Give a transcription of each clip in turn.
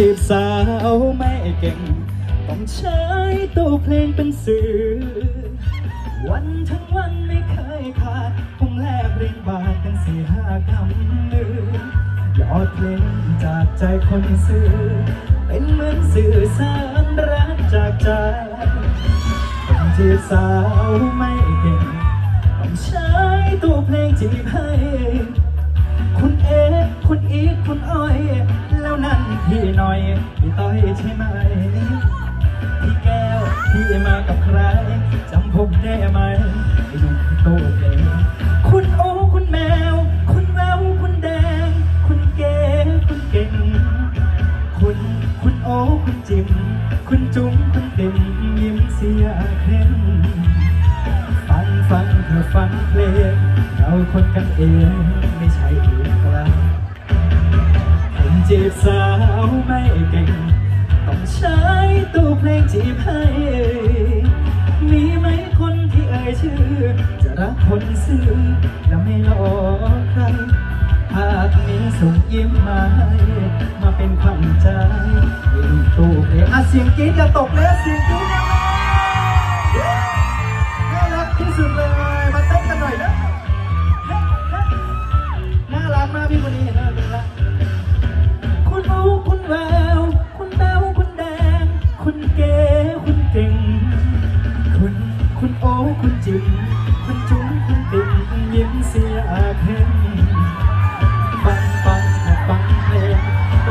จีบสาวไม่เก่ง ต้องใช้ตัวเพลงเป็นสื่อ วันทั้งวันไม่เคยขาดผมแลกเรียนบาทกันสี่ห้าคำลือยอดเพลงจากใจคนซื้อ เป็นเหมือนสื่อสารรักจากใจผมจีบสาวไม่เก่ง ต้องใช้ตัวเพลงจีบให้ ใช่ไหมพี่แก้วพี่มากับใครจำผมได้ไหมไอ้หนุ่มตู้เลงคุณโอ้คุณแมว คุณแววคุณแดง คุณเก๋คุณเก่ง คุณคุณโอ้คุณจิม คุณจุ๋มคุณเด่นยิ้มเสียเข้มฟังฟังเธอฟังเพลงเราคนกันเองไม่ใช่อื่นไกลผมจีบสาวไม่เก่ง ใช้ตู้เพลงจีบให้ มีไหมคนที่เอ่ยชื่อ จะรักคนซื่อและไม่หลอกใครหากมีส่งยิ้มมาให้มาเป็นขวัญใจเป็นตู้เพลงอะเสียงกรี๊ดจะตกแลยเสียงกรี๊ด คุณโอคุณจิ๋มคุณจุ๋มคุณติ่มยิ้มเสียเพ่งฟังฟังและฟังเพลง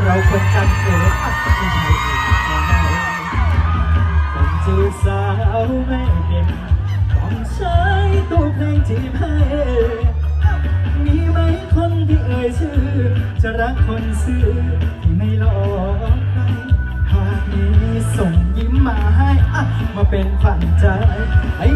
เราคนกันเองอะไม่ใช่อีกแล้วผมจีบสาวไม่เก่งต้องใช้ตัวเพลงจีบให้มีไหมคนที่เอ่ยชื่อ จะรักคนซื่อที่ไม่หลอกใครหากมีส่ง เป็นฝันใจให้